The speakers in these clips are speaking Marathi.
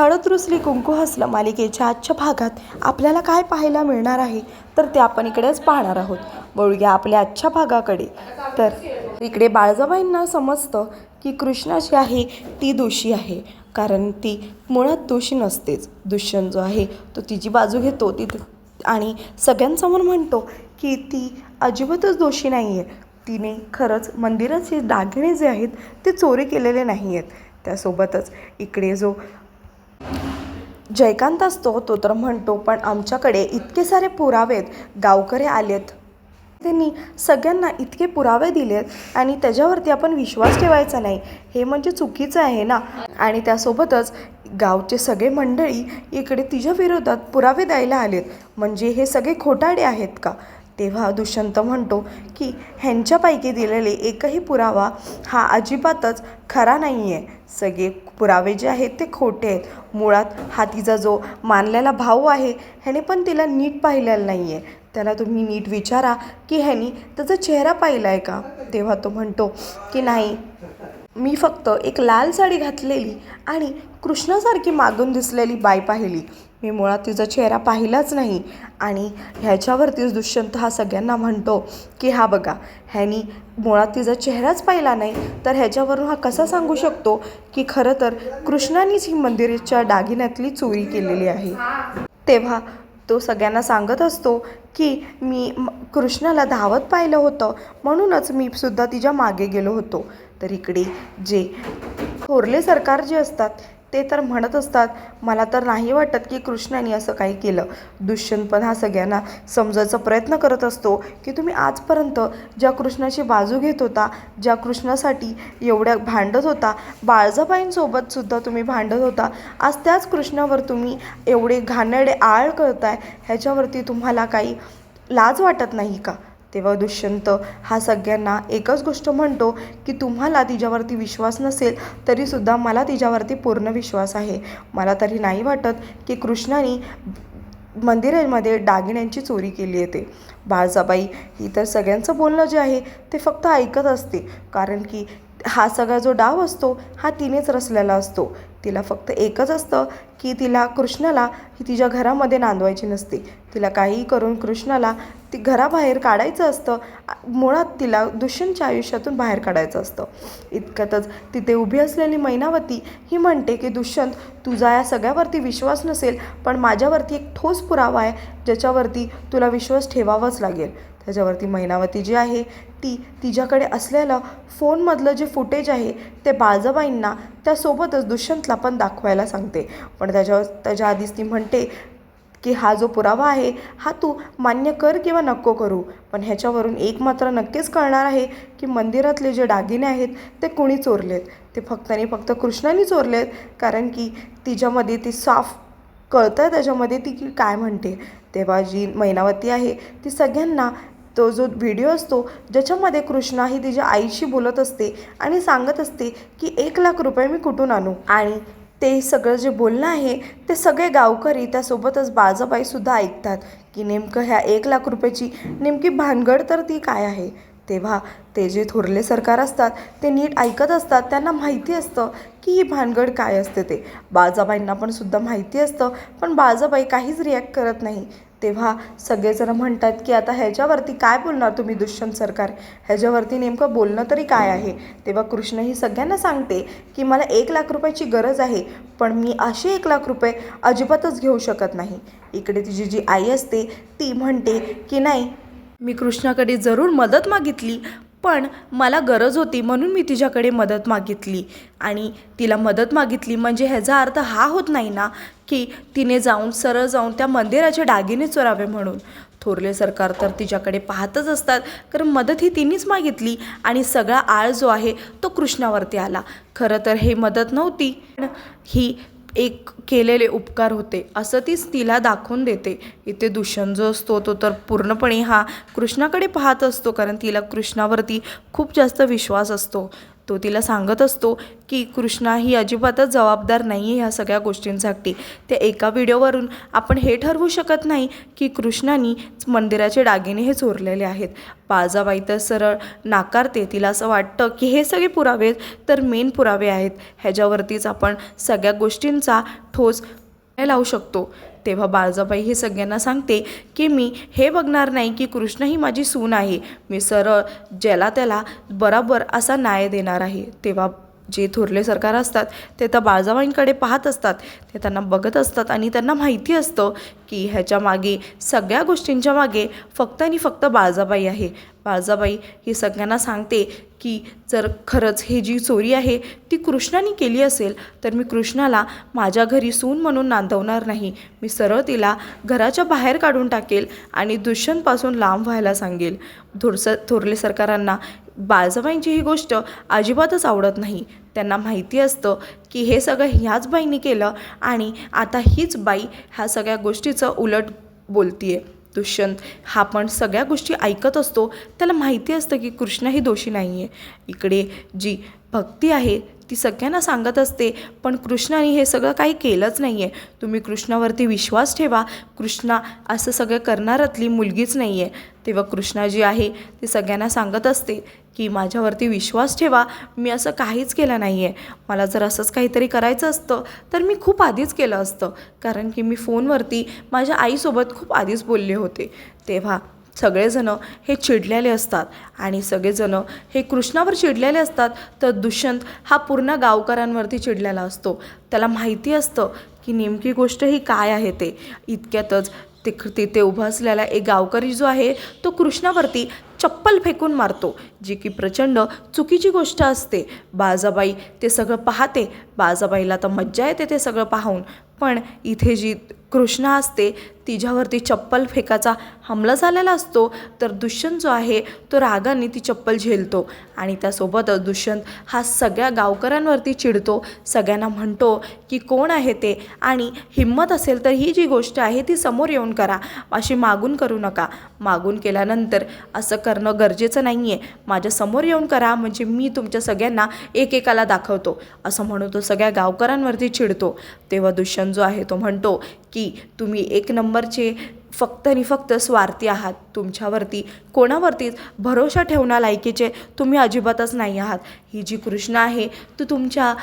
हळद रुसली कुंकू हसलं मालिकेच्या आजच्या भागात आपल्याला काय पाहायला मिळणार आहे तर ते आपण इकडेच पाहणार आहोत. वळूया आपल्या आजच्या भागाकडे. तर इकडे बाळजाबाईंना समजतं की कृष्णा जी आहे ती दोषी आहे. कारण ती मुळात दोषी नसतेच. दुष्यंत जो आहे तो तिची बाजू घेतो. ती आणि सगळ्यांसमोर म्हणतो की ती अजिबातच दोषी नाही आहे तिने खरंच मंदिराचे दागिने जे आहेत ते चोरी केलेले नाही आहेत त्यासोबतच इकडे जो जयकांत असतो तो तर म्हणतो पण आमच्याकडे इतके सारे पुरावेत गावकरे आलेत. त्यांनी सगळ्यांना इतके पुरावे दिलेत आणि त्याच्यावरती आपण विश्वास ठेवायचा नाही. हे म्हणजे चुकीचं आहे ना? आणि त्यासोबतच गावचे सगळे मंडळी इकडे तिच्या विरोधात पुरावे द्यायला आलेत. म्हणजे हे सगळे खोटाडे आहेत का? तेव्हा दुष्यंत म्हणतो की ह्यांच्यापैकी दिलेले एकही पुरावा हा अजिबातच खरा नाही आहे सगळे पुरावे जे आहेत ते खोटे आहेत. मुळात हा तिचा जो मानलेला भाऊ आहे ह्याने पण तिला नीट पाहिलेला नाही आहे त्याला तुम्ही नीट विचारा की ह्यानी त्याचा चेहरा पाहिला आहे का? तेव्हा तो म्हणतो की नाही. मी फक्त एक लाल साडी घातलेली आणि कृष्णासारखी मागून दिसलेली बाई पाहिली. मी मुळात तिचा चेहरा पाहिलाच नाही. आणि ह्याच्यावरतीच दुष्यंत हा सगळ्यांना म्हणतो की हा बघा ह्यानी मुळात तिचा चेहराच पाहिला नाही तर ह्याच्यावरून हा कसा सांगू शकतो की खरं तर कृष्णानेच ही मंदिराच्या दागिन्यातली चोरी केलेली आहे? तेव्हा तो सगळ्यांना सांगत असतो की मी कृष्णाला धावत पाहिलं होतं म्हणूनच मी सुद्धा तिच्यामागे गेलो होतो. तर इकडे जे थोरले सरकार जे असतात ते तर म्हणत असतात मला तर नाही वाटत की कृष्णाने असं काही केलं. दुष्यंत पण हा सगळ्यांना समजायचा प्रयत्न करत असतो की तुम्ही आजपर्यंत ज्या कृष्णाची बाजू घेत होता ज्या कृष्णासाठी एवढ्या भांडत होता बाळजाबाईंसोबत सुद्धा तुम्ही भांडत होता आज त्याच कृष्णावर तुम्ही एवढे घाणेरडे आळ करताय ह्याच्यावरती तुम्हाला काही लाज वाटत नाही का? तेव्हा दुष्यंत हा सगळ्यांना एकच गोष्ट म्हणतो की तुम्हाला तिच्यावरती विश्वास नसेल तरीसुद्धा मला तिच्यावरती पूर्ण विश्वास आहे. मला तरी नाही वाटत की कृष्णाने मंदिरामध्ये दागिन्यांची चोरी केली आहे ते बाळजाबाई ही तर सगळ्यांचं बोलणं जे आहे ते फक्त ऐकत असते. कारण की हा सगळा जो डाव असतो हा तिनेच रचलेला असतो. तिला फक्त एकच असतं की तिला कृष्णाला ही तिच्या घरामध्ये नांदवायची नसते. तिला काहीही करून कृष्णाला ती घराबाहेर काढायचं असतं. मुळात तिला दुष्यंतच्या आयुष्यातून बाहेर काढायचं असतं. इतक्यातच तिथे उभी असलेली मैनावती ही म्हणते की दुष्यंत तुझा या सगळ्यावरती विश्वास नसेल पण माझ्यावरती एक ठोस पुरावा आहे ज्याच्यावरती तुला विश्वास ठेवावाच लागेल. त्याच्यावरती मैनावती जी आहे ती तिच्याकडे असलेलं फोनमधलं जे फुटेज आहे ते बाळजाबाईंना त्यासोबतच दुष्यंतला पण दाखवायला सांगते. पण त्याच्यावर त्याच्या आधीच ती म्हणते की हा जो पुरावा आहे हा तू मान्य कर किंवा नको करू. पण ह्याच्यावरून एक मात्र नक्कीच कळणार आहे की मंदिरातले जे दागिने आहेत ते कुणी चोरलेत. ते फक्त आणि फक्त कृष्णाने चोरलेत कारण की तिच्यामध्ये ती साफ कळतं आहे त्याच्यामध्ये ती की काय म्हणते. तेव्हा जी मैनावती आहे ती सगळ्यांना तो जो व्हिडिओ असतो ज्याच्यामध्ये कृष्णा ही तिच्या आईशी बोलत असते आणि सांगत असते की एक लाख रुपये मी कुठून आणू? आणि ते सगळं जे बोलणं आहे ते सगळे गावकरी त्यासोबतच बाजाबाईसुद्धा ऐकतात की नेमकं ह्या एक लाख रुपयाची नेमकी भानगड तर ती काय आहे? तेव्हा ते जे थोरले सरकार असतात ते नीट ऐकत असतात त्यांना माहिती असतं की ही भानगड काय असते ते. बाजाबाईंना पण सुद्धा माहिती असतं पण बाजाबाई काहीच रिॲक्ट करत नाही. तेव्हा सगळेजण म्हणतात की आता ह्याच्यावरती काय बोलणार तुम्ही दुष्यंत सरकार? ह्याच्यावरती नेमकं बोलणं तरी काय आहे? तेव्हा कृष्ण ही सगळ्यांना सांगते की मला एक लाख रुपयाची गरज आहे पण मी असे एक लाख रुपये अजिबातच घेऊ शकत नाही. इकडे तिची जी आई असते ती म्हणते की नाही मी कृष्णाकडे जरूर मदत मागितली पण मला गरज होती म्हणून मी तिच्याकडे मदत मागितली. आणि तिला मदत मागितली म्हणजे ह्याचा अर्थ हा होत नाही ना की तिने जाऊन सरळ जाऊन त्या मंदिराचे दागिने चोरावे म्हणून. थोरले सरकार तर तिच्याकडे पाहतच असतात कारण मदत ही तिनेच मागितली आणि सगळा आळ जो आहे तो कृष्णावरती आला. खरं तर हे मदत नव्हती पण ही एक केलेले उपकार होते. असं तीच तिला दाखवून देते. इथे दुष्यंत जो असतो तो तर पूर्णपणे हा कृष्णाकडे पाहत असतो कारण तिला कृष्णावरती खूप जास्त विश्वास असतो. तो तिला सांगत असतो की कृष्णा ही अजिबातच जबाबदार नाही आहे ह्या सगळ्या गोष्टींसाठी. त्या एका व्हिडिओवरून आपण हे ठरवू शकत नाही की कृष्णानी मंदिराचे दागिने हे चोरलेले आहेत. पाळजाबाई तर सरळ नाकारते. तिला असं वाटतं की हे सगळे पुरावे तर मेन पुरावे आहेत. ह्याच्यावरतीच आपण सगळ्या गोष्टींचा ठोस हे लावू शकतो. तेव्हा बाळजाबाई हे सगळ्यांना सांगते की मी हे बघणार नाही की कृष्ण ही माझी सून आहे. मी सरळ ज्याला त्याला बराबर असा न्याय देणार आहे. तेव्हा जे थोरले सरकार असतात ते तर बाळजाबाईंकडे पाहत असतात. ते त्यांना बघत असतात आणि त्यांना माहिती असतं की ह्याच्या मागे सगळ्या गोष्टींच्या मागे फक्त आणि फक्त बाळजाबाई आहे. बाळजाबाई ही सगळ्यांना सांगते की जर खरंच ही जी चोरी आहे ती कृष्णाने केली असेल तर मी कृष्णाला माझ्या घरी सून म्हणून नांदवणार नाही. मी सरळ तिला घराच्या बाहेर काढून टाकेल आणि दुष्यंतपासून लांब व्हायला सांगेल. थोरस थोरले सरकारांना बाळजाबाईंची ही गोष्ट अजिबातच आवडत नाही. त्यांना माहिती असतं की हे सगळं ह्याच बाईंनी केलं आणि आता हीच बाई ह्या सगळ्या गोष्टीचं उलट बोलतीये. दुष्यंत हा पण सगळ्या गोष्टी ऐकत असतो. त्याला माहिती असतं की कृष्ण ही दोषी नाही आहे इकडे जी भक्ती आहे ती सगळ्यांना सांगत असते पण कृष्णाने हे सगळं काही केलंच नाही आहे तुम्ही कृष्णावरती विश्वास ठेवा. कृष्णा असं सगळं करणारातली मुलगीच नाही आहे तेव्हा कृष्णा जी आहे ती सगळ्यांना सांगत असते की माझ्यावरती विश्वास ठेवा. मी असं काहीच केलं नाही आहे मला जर असंच काहीतरी करायचं असतं तर मी खूप आधीच केलं असतं. कारण की मी फोनवरती माझ्या आईसोबत खूप आधीच बोलले होते. तेव्हा सगळेजणं हे चिडलेले असतात आणि सगळेजणं हे कृष्णावर चिडलेले असतात तर दुष्यंत हा पूर्ण गावकऱ्यांवरती चिडलेला असतो. त्याला माहिती असतं की नेमकी गोष्ट ही काय आहे ते. इतक्यातच ते तिथे उभा असलेला एक गावकरी जो आहे तो कृष्णावरती चप्पल फेकून मारतो जी की प्रचंड चुकीची गोष्ट असते. बाजाबाई ते सगळं पाहते. बाजाबाईला तर मज्जा येते ते सगळं पाहून. पण इथे जी कृष्णा असते तिच्यावरती चप्पल फेकाचा हमला झालेला असतो तर दुष्यंत जो आहे तो रागाने ती चप्पल झेलतो आणि त्यासोबतच दुष्यंत हा सगळ्या गावकऱ्यांवरती चिडतो. सगळ्यांना म्हणतो की कोण आहे ते? आणि हिंमत असेल तर ही जी गोष्ट आहे ती समोर येऊन करा. अशी मागून करू नका. मागून केल्यानंतर असं करणं गरजेचं नाही आहे माझ्यासमोर येऊन करा म्हणजे मी तुमच्या सगळ्यांना एकेकाला दाखवतो. असं म्हणून तो सगळ्या गावकऱ्यांवरती चिडतो. तेव्हा दुष्यंत जो आहे तो म्हणतो की तुम्ही एक नंबरचे फक्त आणि फक्त स्वार्थी आहात. तुमच्यावरती कोणावरतीच भरोसा ठेवण्या लायकीचे तुम्ही अजिबातच नाही आहात. ही जी कृष्ण आहे तो तुमच्या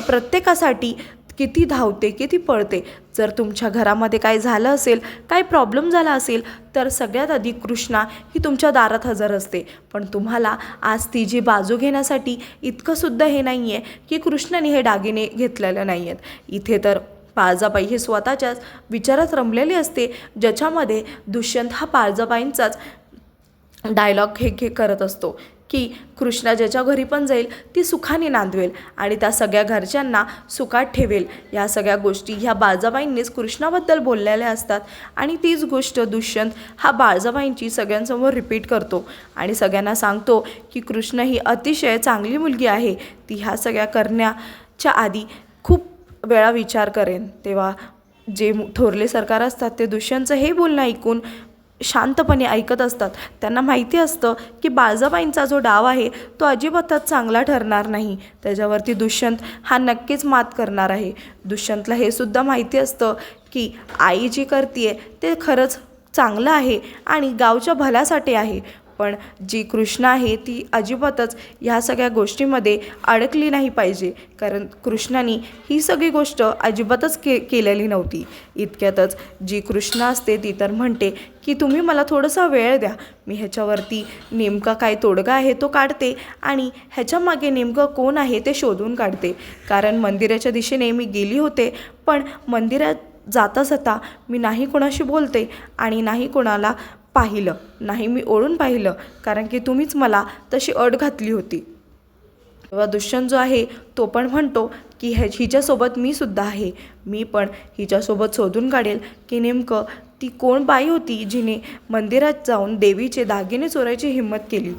प्रत्येकासाठी किती धावते किती पळते. जर तुमच्या घरामध्ये काय झालं असेल काय प्रॉब्लेम झाला असेल तर सगळ्यात आधी कृष्णा ही तुमच्या दारात हजर असते. पण तुम्हाला आज ती जी बाजू घेण्यासाठी इतकंसुद्धा हे नाही आहे की कृष्णाने हे दागिने घेतलेले नाही आहेत इथे तर पाळजाबाई हे स्वतःच्याच विचारात रमलेली असते. ज्याच्यामध्ये दुष्यंत हा पाळजाबाईंचाच डायलॉग हे घे करत असतो की कृष्णा ज्याच्या घरी पण जाईल ती सुखाने नांदवेल आणि त्या सगळ्या घरच्यांना सुखात ठेवेल. या सगळ्या गोष्टी ह्या बाळजाबाईंनीच कृष्णाबद्दल बोललेल्या असतात आणि तीच गोष्ट दुष्यंत हा बाळजाबाईंची सगळ्यांसमोर रिपीट करतो आणि सगळ्यांना सांगतो की कृष्ण ही अतिशय चांगली मुलगी आहे. ती ह्या सगळ्या करण्याच्या आधी खूप वेळा विचार करेन. तेव्हा जे थोरले सरकार असतात ते दुष्यंतचं हे बोलणं ऐकून शांतपणे ऐकत असतात. त्यांना माहिती असतं की बाळजाबाईंचा जो डाव आहे तो अजिबातच चांगला ठरणार नाही. त्याच्यावरती दुष्यंत हा नक्कीच मात करणार आहे. दुष्यंतला हे सुद्धा माहिती असतं की आई जी करते ते खरंच चांगलं आहे आणि गावच्या भल्यासाठी आहे. पण जी कृष्णा आहे ती अजिबातच ह्या सगळ्या गोष्टीमध्ये अडकली नाही पाहिजे. कारण कृष्णाने ही सगळी गोष्ट अजिबातच के केलेली नव्हती. इतक्यातच जी कृष्णा असते ती तर म्हणते की तुम्ही मला थोडासा वेळ द्या. मी ह्याच्यावरती नेमका काय तोडगा आहे तो काढते आणि ह्याच्यामागे नेमकं कोण आहे ते शोधून काढते. कारण मंदिराच्या दिशेने मी गेली होते पण मंदिरात जाता जाता मी नाही कोणाशी बोलते आणि नाही कोणाला पाहिलं. नाही मी ओढून पाहिलं कारण की तुम्हीच मला तशी अट घातली होती. तेव्हा दुष्यंत जो आहे तो पण म्हणतो की ह्या हिच्यासोबत मी सुद्धा आहे. मी पण हिच्यासोबत शोधून काढेल की नेमकं ती कोण बाई होती जिने मंदिरात जाऊन देवीचे दागिने चोरायची हिंमत केली?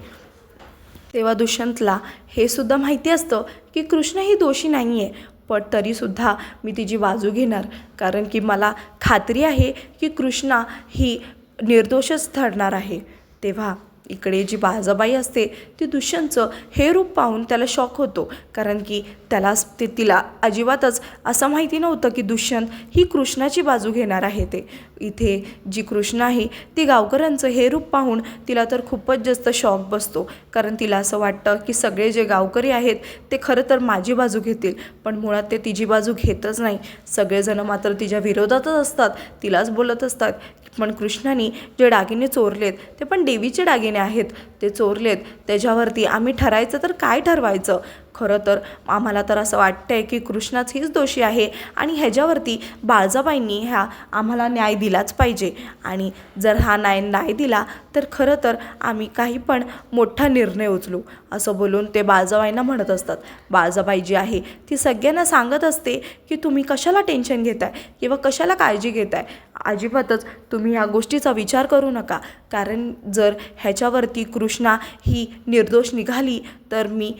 तेव्हा दुष्यंतला हे सुद्धा माहिती असतं की कृष्ण ही दोषी नाही आहे पण तरीसुद्धा मी तिची बाजू घेणार. कारण की मला खात्री आहे की कृष्णा ही निर्दोषच ठरणार आहे. तेव्हा इकडे जी बाजाबाई असते ती दुष्यंतचं हे रूप पाहून त्याला शॉक होतो. कारण की त्याला ते तिला अजिबातच असं माहिती नव्हतं की दुष्यंत ही कृष्णाची बाजू घेणार आहे ते. इथे जी कृष्ण आहे ती गावकऱ्यांचं हे रूप पाहून तिला तर खूपच जास्त शॉक बसतो. कारण तिला असं वाटतं की सगळे जे गावकरी आहेत ते खरं तर माझी बाजू घेतील. पण मुळात ते तिची बाजू घेतच नाही. सगळेजण मात्र तिच्या विरोधातच असतात तिलाच बोलत असतात. पण कृष्णाने जे डागिने चोरलेत ते पण देवीचे दागिने आहेत ते चोरलेत. त्याच्यावरती आम्ही ठरायचं तर काय ठरवायचं? खरं तर आम्हाला तर असं वाटतं आहे की कृष्णाच हीच दोषी आहे आणि ह्याच्यावरती बाळजाबाईंनी ह्या आम्हाला न्याय दिलाच पाहिजे. आणि जर हा न्याय न्याय दिला तर खरं तर आम्ही काही पण मोठा निर्णय उचलू असं बोलून ते बाळजाबाईंना म्हणत असतात. बाळजाबाई जी आहे ती सगळ्यांना सांगत असते की तुम्ही कशाला टेन्शन घेताय किंवा कशाला काळजी घेताय? अजिबातच तुम्ही ह्या गोष्टीचा विचार करू नका. कारण जर ह्याच्यावरती कृष्णा ही निर्दोष निघाली तर मी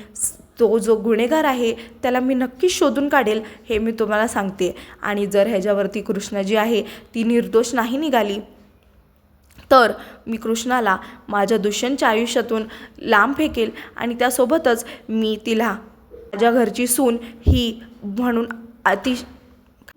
तो जो गुन्हेगार आहे त्याला मी नक्कीच शोधून काढेल हे मी तुम्हाला सांगते. आणि जर ह्याच्यावरती कृष्णा जी आहे ती निर्दोष नाही निघाली तर मी कृष्णाला माझ्या दुष्यंतच्या आयुष्यातून लांब फेकेल आणि त्यासोबतच मी तिला माझ्या घरची सून ही म्हणून अति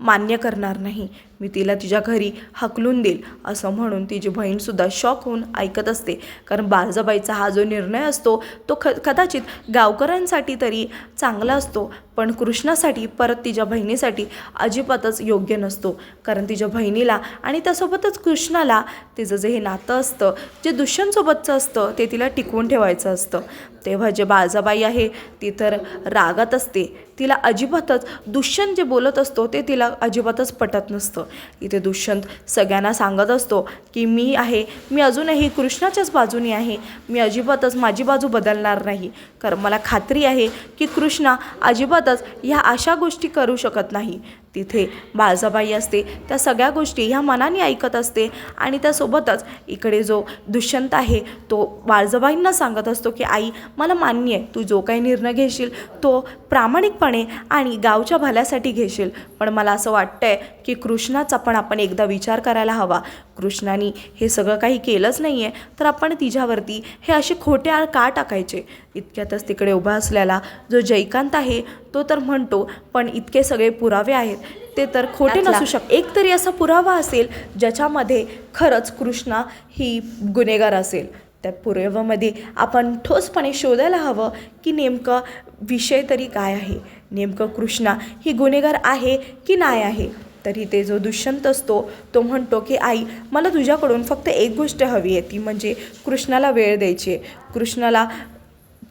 मान्य करणार नाही. मी तिला तिच्या घरी हकलून देईल असं म्हणून तिची बहीणसुद्धा शॉक होऊन ऐकत असते. कारण बाळजाबाईचा हा जो निर्णय असतो तो ख कदाचित गावकऱ्यांसाठी तरी चांगला असतो पण कृष्णासाठी परत तिच्या बहिणीसाठी अजिबातच योग्य नसतो. कारण तिच्या बहिणीला आणि त्यासोबतच कृष्णाला तिचं जे हे नातं असतं जे दुष्यंतसोबतचं असतं ते तिला टिकवून ठेवायचं असतं. तेव्हा जे बाळजाबाई आहे ती तर रागात असते. तिला अजिबातच दुष्यंत जे बोलत असतो ते तिला अजिबातच पटत नसतं. इथे दुष्यंत सगळ्यांना सांगत असतो की मी आहे मी अजूनही कृष्णाच्याच बाजूने आहे मी अजिबातच माझी बाजू बदलणार नाही. कारण मला खात्री आहे की कृष्णा अजिबातच ह्या अशा गोष्टी करू शकत नाही. तिथे बाळजाबाई असते. त्या सगळ्या गोष्टी ह्या मनाने ऐकत असते आणि त्यासोबतच इकडे जो दुष्यंत आहे तो बाळजाबाईंना सांगत असतो की आई मला मान्य आहे तू जो काही निर्णय घेशील तो प्रामाणिकपणे आणि गावच्या भल्यासाठी घेशील. पण मला असं वाटतं आहे की कृष्णाचा पण आपण एकदा विचार करायला हवा. कृष्णाने हे सगळं काही केलंच नाही आहे तर आपण तिच्यावरती हे असे खोटे आळ का टाकायचे? इतक्यातच तिकडे उभा असलेला जो जयकांत आहे तो तर म्हणतो पण इतके सगळे पुरावे आहेत ते तर खोटे नसू शकत. एक तरी असा पुरावा असेल ज्याच्यामध्ये खरंच कृष्णा ही गुन्हेगार असेल. त्या पुराव्यामध्ये आपण ठोसपणे शोधायला हवं की नेमकं विषय तरी काय आहे? नेमकं कृष्णा ही गुन्हेगार आहे की नाही आहे? तरी ते जो दुष्यंत असतो तो म्हणतो की आई मला तुझ्याकडून फक्त एक गोष्ट हवी आहे ती म्हणजे कृष्णाला वेळ द्यायची कृष्णाला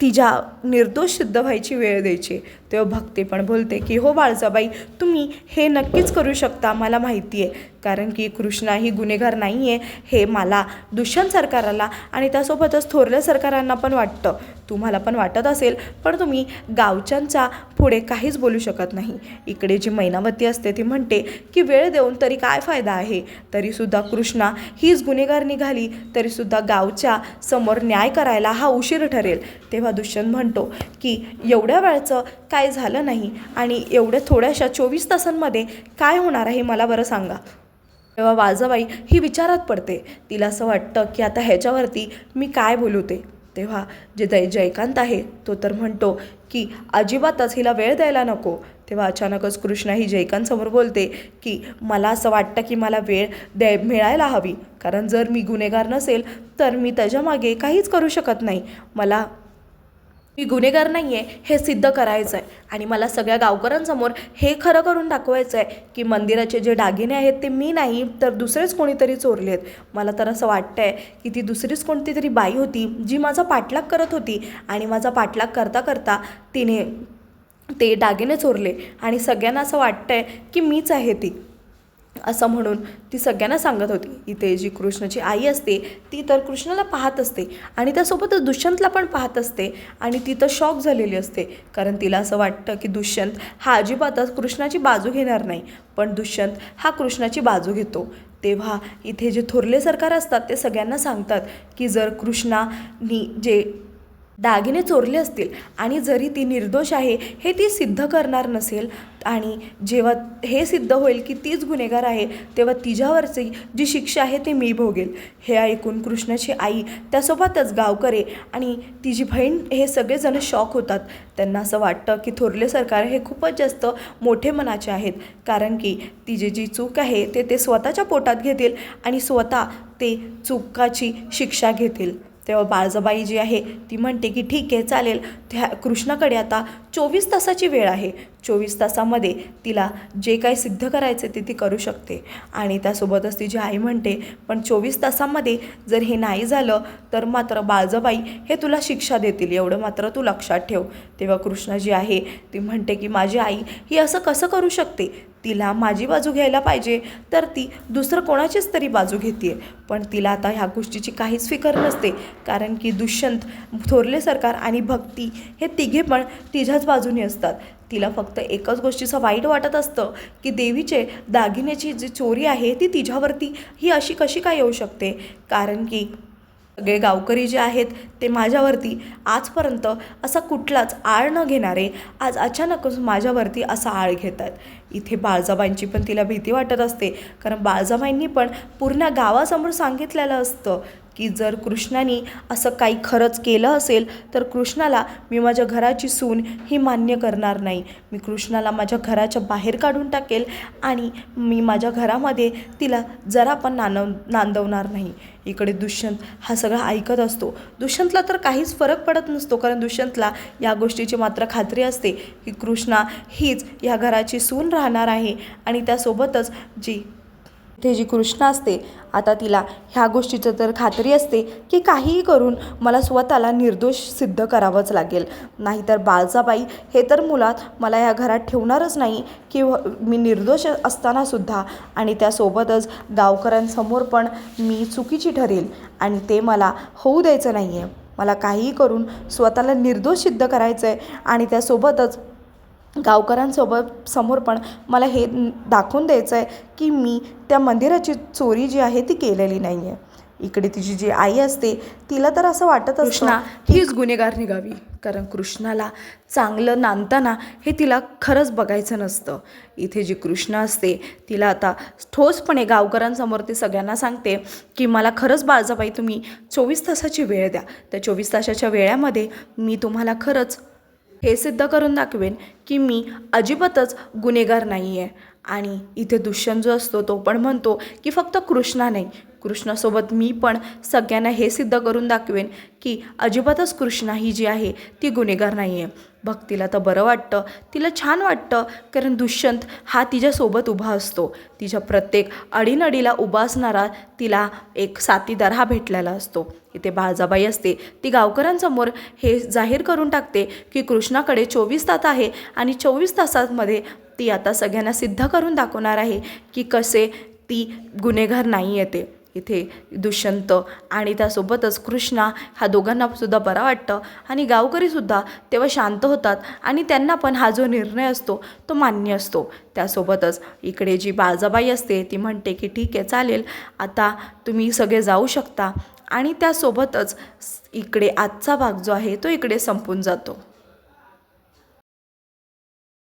तिच्या निर्दोष सिद्ध व्हायची वेळ द्यायची तेव्हा भक्ती पण बोलते की हो बाळजाबाई तुम्ही हे नक्कीच करू शकता मला माहिती आहे कारण की कृष्णा ही गुन्हेगार नाही आहे हे मला दुष्यंत सरकाराला आणि त्यासोबतच थोरल्या सरकारांना पण वाटतं. तुम्हाला पण वाटत असेल पण तुम्ही गावच्यांचा पुढे काहीच बोलू शकत नाही. इकडे जी मैनावती असते ती म्हणते की वेळ देऊन तरी काय फायदा आहे? तरीसुद्धा कृष्णा हीच गुन्हेगार निघाली तरीसुद्धा गावच्या समोर न्याय करायला हा उशीर ठरेल. तेव्हा दुष्यंत म्हणतो की एवढ्या वेळचं काय काय झालं नाही आणि एवढ्या थोड्याशा चोवीस तासांमध्ये काय होणार आहे मला बरं सांगा. तेव्हा वाजबाई ही विचारात पडते. तिला असं वाटतं की आता ह्याच्यावरती मी काय बोलू ते. तेव्हा जे जय जयकांत आहे तो तर म्हणतो की अजिबातच हिला वेळ द्यायला नको. तेव्हा अचानकच कृष्णा ही जयकांतसमोर बोलते की मला असं वाटतं की मला वेळ द्याय मिळायला हवी. कारण जर मी गुन्हेगार नसेल तर मी त्याच्यामागे काहीच करू शकत नाही. मला मी गुन्हेगार नाही आहे हे सिद्ध करायचं आहे आणि मला सगळ्या गावकऱ्यांसमोर हे खरं करून दाखवायचं आहे की मंदिराचे जे दागिने आहेत ते मी नाही तर दुसरेच कोणीतरी चोरले आहेत मला तर असं वाटतं आहे की ती दुसरीच कोणती तरी बाई होती जी माझा पाठलाग करत होती. आणि माझा पाठलाग करता करता तिने ते दागिने चोरले. आणि सगळ्यांना असं वाटतं आहे की मीच आहे ती. असं म्हणून ती सगळ्यांना सांगत होती. इथे जी कृष्णाची आई असते ती तर कृष्णाला पाहत असते आणि त्यासोबतच दुष्यंतला पण पाहत असते आणि ती तर शॉक झालेली असते. कारण तिला असं वाटतं की दुष्यंत हा अजिबातच कृष्णाची बाजू घेणार नाही पण दुष्यंत हा कृष्णाची बाजू घेतो. तेव्हा इथे जे थोरले सरकार असतात ते सगळ्यांना सांगतात की जर कृष्णानी जे दागिने चोरले असतील आणि जरी ती निर्दोष आहे हे ती सिद्ध करणार नसेल. आणि जेव्हा हे सिद्ध होईल की तीच गुन्हेगार आहे तेव्हा तिच्यावरची जी शिक्षा आहे ती मी भोगेल. हे ऐकून कृष्णाची आई त्यासोबतच गावकरे आणि तिची बहीण हे सगळेजण शॉक होतात. त्यांना असं वाटतं की थोरले सरकार हे खूपच जास्त मोठे मनाचे आहेत कारण की तिची जी चूक आहे ते ते स्वतःच्या पोटात घेतील आणि स्वतः ते चुकाची शिक्षा घेतील. तेव्हा बाळजाबाई जी आहे ती म्हणते की ठीक आहे चालेल. त्या कृष्णाकडे आता चोवीस तासाची वेळ आहे. चोवीस तासामध्ये तिला जे काही सिद्ध करायचे ते ती करू शकते. आणि त्यासोबतच तिची आई म्हणते पण चोवीस तासामध्ये जर हे नाही झालं तर मात्र बाळजबाई हे तुला शिक्षा देतील. एवढं मात्र तू लक्षात ठेव. तेव्हा कृष्णा जी आहे. ती म्हणते की माझी आई ही असं कसं करू शकते? तिला माझी बाजू घ्यायला पाहिजे तर ती दुसरं कोणाचीच तरी बाजू घेते पण तिला आता ह्या गोष्टीची काहीच फिकर नसते कारण की दुष्यंत थोरले सरकार आणि भक्ती हे तिघे पण तिच्याच बाजूने असतात. तिला फक्त एकच गोष्टीचं वाईट वाटत असतं की देवीचे दागिन्याची जी चोरी आहे ती तिच्यावरती ही अशी कशी काय येऊ शकते? कारण की सगळे गावकरी जे आहेत ते माझ्यावरती आजपर्यंत असा कुठलाच आळ न घेणारे आज अचानकच माझ्यावरती असा आळ घेत आहेत इथे बाळजाबाईंची पण तिला भीती वाटत असते कारण बाळजाबाईंनी पण पूर्ण गावासमोर सांगितलेलं असतं की जर कृष्णाने असं काही खरंच केलं असेल तर कृष्णाला मी माझ्या घराची सून ही मान्य करणार नाही. मी कृष्णाला माझ्या घराच्या बाहेर काढून टाकेल आणि मी माझ्या घरामध्ये तिला जरा पण नानव नांदवणार नाही. इकडे दुष्यंत हा सगळा ऐकत असतो. दुष्यंतला तर काहीच फरक पडत नसतो कारण दुष्यंतला या गोष्टीची मात्र खात्री असते की कृष्णा हीच या घराची सून राहणार आहे आणि त्यासोबतच जी ते जी कृष्णा असते आता तिला ह्या गोष्टीचं तर खात्री असते की काहीही करून मला स्वतःला निर्दोष सिद्ध करावंच लागेल. नाहीतर बाळजाबाई हे तर मुलात मला या घरात ठेवणारच नाही की मी निर्दोष असतानासुद्धा आणि त्यासोबतच गावकऱ्यांसमोर पण मी चुकीची ठरेल आणि ते मला होऊ द्यायचं नाही आहे मला काहीही करून स्वतःला निर्दोष सिद्ध करायचं आहे आणि त्यासोबतच गावकऱ्यांसोबत समोर पण मला हे दाखवून द्यायचं आहे की मी त्या मंदिराची चोरी जी आहे ती केलेली नाही आहे इकडे तिची जी आई असते तिला तर असं वाटत कृष्णा हीच गुन्हेगार निघावी. कारण कृष्णाला चांगलं नांदताना हे तिला खरंच बघायचं नसतं. इथे जी कृष्णा असते तिला आता ठोसपणे गावकऱ्यांसमोर ते सगळ्यांना सांगते की मला खरंच बाळजाबाई तुम्ही चोवीस तासाची वेळ द्या. त्या चोवीस तासाच्या वेळामध्ये मी तुम्हाला खरंच हे सिद्ध करून दाखवेन की मी अजिबातच गुन्हेगार नाही आहे आणि इथे दुष्यंत जो असतो तो पण म्हणतो की फक्त कृष्णा नाही. कृष्णासोबत मी पण सगळ्यांना हे सिद्ध करून दाखवेन की अजिबातच कृष्णा ही जी आहे ती गुन्हेगार नाही आहे भक्तीला तर बरं वाटतं. तिला छान वाटतं कारण दुष्यंत हा तिच्यासोबत उभा असतो. तिच्या प्रत्येक अडीनडीला उभा असणारा तिला एक साथीदार हा भेटलेला असतो. इथे बाळजाबाई असते. ती गावकऱ्यांसमोर हे जाहीर करून टाकते की कृष्णाकडे चोवीस तास आहे आणि चोवीस तासांमध्ये ती आता सगळ्यांना सिद्ध करून दाखवणार आहे की कसे ती गुन्हेगार नाही येते इथे दुष्यंत आणि त्यासोबतच कृष्णा ह्या दोघांनासुद्धा बरा वाटतं. आणि गावकरीसुद्धा तेव्हा शांत होतात आणि त्यांना पण हा जो निर्णय असतो तो मान्य असतो. त्यासोबतच इकडे जी बाळजाबाई असते ती म्हणते की ठीक आहे चालेल. आता तुम्ही सगळे जाऊ शकता. आणि त्यासोबतच इकडे आजचा भाग जो आहे तो इकडे संपून जातो.